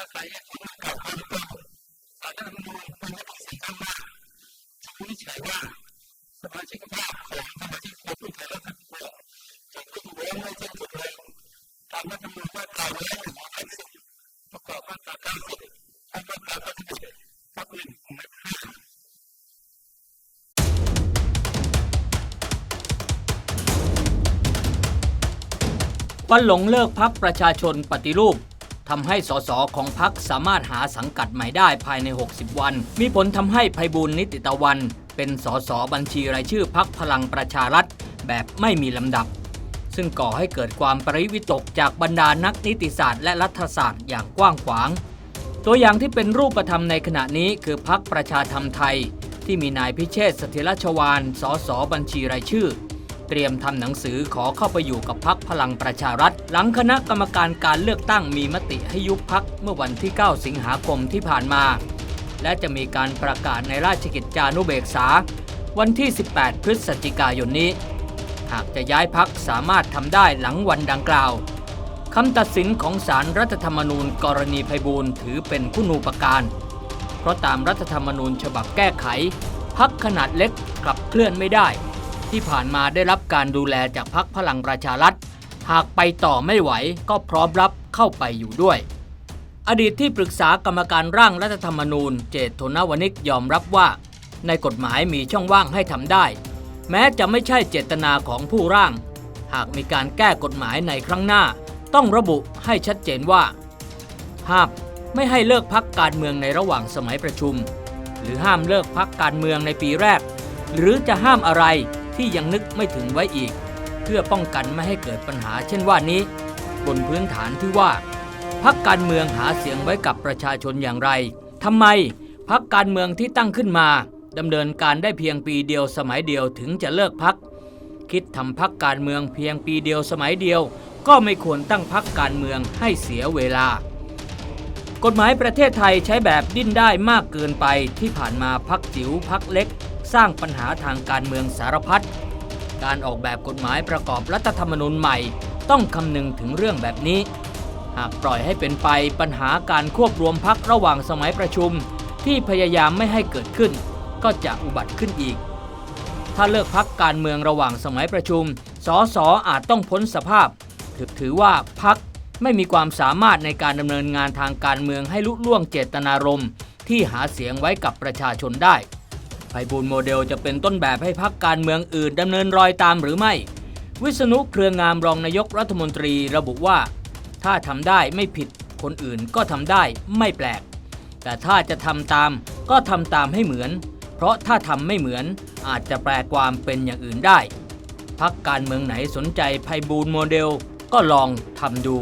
อาศัยผลเก่าข้อหรือเปล่าสารรัฐมนูญเป็นมติเสียงข้างมากจึงวิจัยว่าสมาชิกภาพของสมาชิกคนผู้แทนราษฎรจะขึ้นเว้นไม่สิ้นสุดเลยตามรัฐมนูญมาตราร้อยหนึ่งร้อยสิบประกอบมาตราเก้าสิบและมาตราเก้าสิบเอ็ดวรรคหนึ่งวงห้าวันหลงเลิกพักประชาชนปฏิรูป ทำให้สสของพักสามารถหาสังกัดใหม่ได้ภายใน 60 วัน มีผลทำให้ภัยบูลนิติตะวัน เป็นสสบัญชีรายชื่อพักพลังประชารัฐ แบบไม่มีลำดับ ซึ่งก่อให้เกิดความปริวิตกจากบรรดานักนิติศาสตร์และรัฐศาสตร์อย่างกว้างขวาง ตัวอย่างที่เป็นรูปธรรมในขณะนี้คือพักประชาธรรมไทย ที่มีนายพิเชษสถิรชวานสสบัญชีรายชื่อ เตรียมทำหนังสือขอเข้าไปอยู่กับพักพลังประชารัฐ หลังคณะกรรมการการเลือกตั้งมีมติให้ยุบพักเมื่อวันที่ 9 สิงหาคมที่ผ่านมา และจะมีการประกาศในราชกิจจานุเบกษา วันที่ 18 พฤศจิกายนนี้ หากจะย้ายพักสามารถทำได้หลังวันดังกล่าวคำตัดสินของศาลรรัฐธรรมนูญกรณีไพบูลถือเป็นคุณูปการเพราะตามรัฐธรรมนูญฉบับแก้ไข พักขนาดเล็กกลับเคลื่อนไม่ได้ ที่ผ่านมาได้รับการดูแลจากพักพลังประชารัฐ หากไปต่อไม่ไหวก็พร้อมรับเข้าไปอยู่ด้วย อดีตที่ปรึกษากรรมการร่างรัฐธรรมนูญ เจตโทนวนิกยอมรับว่า ในกฎหมายมีช่องว่างให้ทำได้ แม้จะไม่ใช่เจตนาของผู้ร่าง หากมีการแก้กฎหมายในครั้งหน้า ต้องระบุให้ชัดเจนว่าห้ามไม่ให้เลิกพักการเมืองในระหว่างสมัยประชุม หรือห้ามเลิกพักการเมืองในปีแรก หรือจะห้ามอะไร ที่ยังนึกไม่ถึงไว้อีก เพื่อป้องกันไม่ให้เกิดปัญหาเช่นว่านี้ บนพื้นฐานที่ว่าพักการเมืองหาเสียงไว้กับประชาชนอย่างไรทำไมพักการเมืองที่ตั้งขึ้นมาดำเนินการได้เพียงปีเดียวสมัยเดียวถึงจะเลิกพัก คิดทำพักการเมืองเพียงปีเดียวสมัยเดียว ก็ไม่ควรตั้งพักการเมืองให้เสียเวลา กฎหมายประเทศไทยใช้แบบดิ้นได้มากเกินไปที่ผ่านมาพักจิ๋วพักเล็ก สร้างปัญหาทางการเมืองสารพัด การออกแบบกฎหมายประกอบรัฐธรรมนูญใหม่ ต้องคำนึงถึงเรื่องแบบนี้ หากปล่อยให้เป็นไปปัญหาการควบรวมพักระหว่างสมัยประชุม ที่พยายามไม่ให้เกิดขึ้น ก็จะอุบัติขึ้นอีก ถ้าเลิกพักการเมืองระหว่างสมัยประชุม สสอาจต้องพ้นสภาพ ถือถือว่าพักไม่มีความสามารถในการดำเนินงานทางการเมืองให้ลุล่วงเจตนารมณ์ที่หาเสียงไว้กับประชาชนได้ ไพบูลโมเดลจะเป็นต้นแบบให้พักการเมืองอื่นดำเนินรอยตามหรือไม่ วิษณุเครืองามรองนายกรัฐมนตรีระบุว่า ถ้าทำได้ไม่ผิดคนอื่นก็ทำได้ไม่แปลก แต่ถ้าจะทำตามก็ทำตามให้เหมือน เพราะถ้าทำไม่เหมือนอาจจะแปลความเป็นอย่างอื่นได้พักการเมืองไหนสนใจไพบูลโมเดลก็ลองทำดู